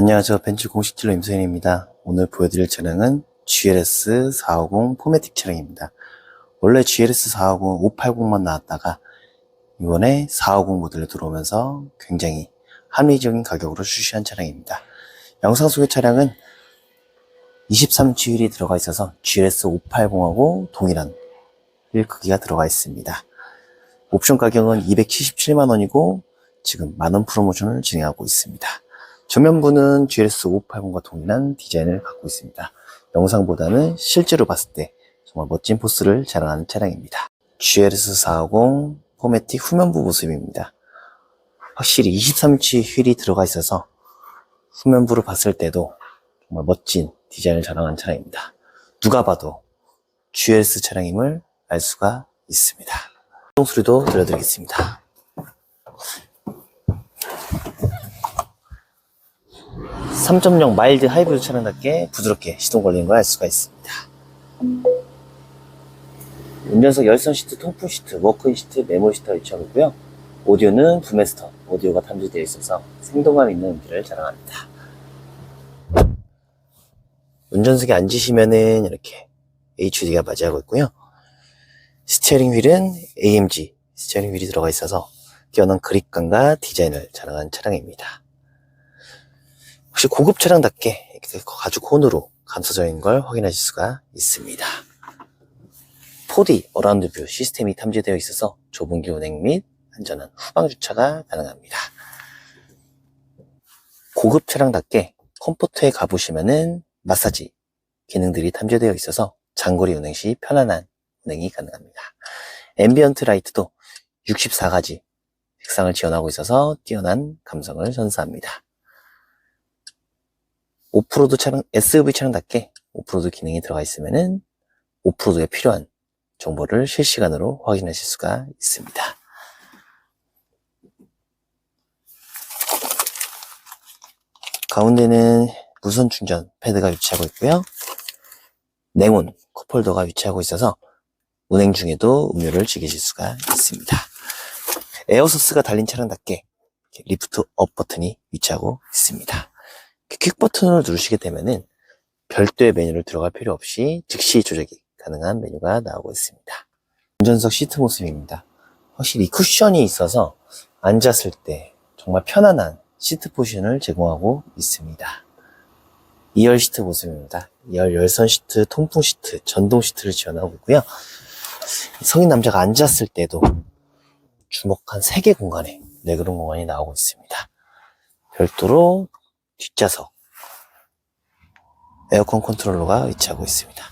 안녕하세요. 벤츠 공식 딜러 임소연입니다. 오늘 보여드릴 차량은 GLS 450 포매틱 차량입니다. 원래 GLS 450 580만 나왔다가 이번에 450 모델로 들어오면서 굉장히 합리적인 가격으로 출시한 차량입니다. 영상 속의 차량은 23인치 휠이 들어가 있어서 GLS 580하고 동일한 휠 크기가 들어가 있습니다. 옵션 가격은 277만원이고 지금 만원 프로모션을 진행하고 있습니다. 전면부는 GLS 580과 동일한 디자인을 갖고 있습니다. 영상보다는 실제로 봤을 때 정말 멋진 포스를 자랑하는 차량입니다. GLS 450 포매틱 후면부 모습입니다. 확실히 23인치 휠이 들어가 있어서 후면부를 봤을 때도 정말 멋진 디자인을 자랑하는 차량입니다. 누가 봐도 GLS 차량임을 알 수가 있습니다. 송 소리도 들려드리겠습니다. 3.0 마일드 하이브리드 차량답게 부드럽게 시동 걸리는 걸 알 수가 있습니다. 운전석 열선 시트, 통풍 시트, 워크인 시트, 메모 시트가 위치하고 있고요. 오디오는 부메스터 오디오가 탐지되어 있어서 생동감 있는 음질을 자랑합니다. 운전석에 앉으시면은 이렇게 HUD가 맞이하고 있고요. 스티어링 휠은 AMG 스티어링 휠이 들어가 있어서 뛰어난 그립감과 디자인을 자랑한 차량입니다. 혹시 고급 차량답게 이렇게 가죽 혼으로 감싸져 있는 걸 확인하실 수가 있습니다. 4D 어라운드 뷰 시스템이 탐지되어 있어서 좁은 길 운행 및 안전한 후방 주차가 가능합니다. 고급 차량답게 컴포트에 가보시면은 마사지 기능들이 탐지되어 있어서 장거리 운행 시 편안한 운행이 가능합니다. 앰비언트 라이트도 64가지 색상을 지원하고 있어서 뛰어난 감성을 선사합니다. 오프로드 차량, SUV 차량답게 오프로드 기능이 들어가 있으면은 오프로드에 필요한 정보를 실시간으로 확인하실 수가 있습니다. 가운데는 무선 충전 패드가 위치하고 있고요. 냉온 컵홀더가 위치하고 있어서 운행 중에도 음료를 즐기실 수가 있습니다. 에어소스가 달린 차량답게 리프트 업 버튼이 위치하고 있습니다. 퀵 버튼을 누르시게 되면은 별도의 메뉴를 들어갈 필요 없이 즉시 조작이 가능한 메뉴가 나오고 있습니다. 운전석 시트 모습입니다. 확실히 쿠션이 있어서 앉았을 때 정말 편안한 시트 포지션을 제공하고 있습니다. 2열 시트 모습입니다. 2열 열선 시트, 통풍 시트, 전동 시트를 지원하고 있고요. 성인 남자가 앉았을 때도 주먹 한 3개 공간에 레그룸 공간이 나오고 있습니다. 별도로 뒷좌석 에어컨 컨트롤러가 위치하고 있습니다.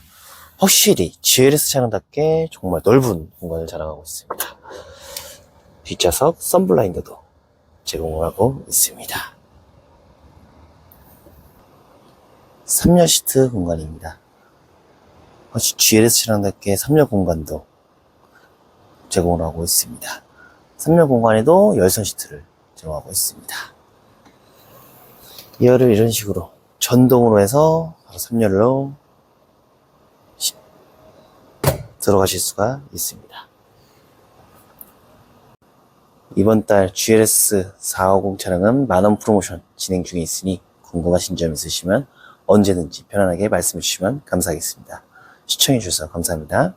확실히 GLS 차량답게 정말 넓은 공간을 자랑하고 있습니다. 뒷좌석 썬블라인더도 제공하고 있습니다. 3열 시트 공간입니다. 확실히 GLS 차량답게 3열 공간도 제공을 하고 있습니다. 3열 공간에도 열선 시트를 제공하고 있습니다. 2열을 이런 식으로 전동으로 해서 3열로 들어가실 수가 있습니다. 이번 달 GLS 450 차량은 만원 프로모션 진행 중에 있으니 궁금하신 점 있으시면 언제든지 편안하게 말씀해 주시면 감사하겠습니다. 시청해 주셔서 감사합니다.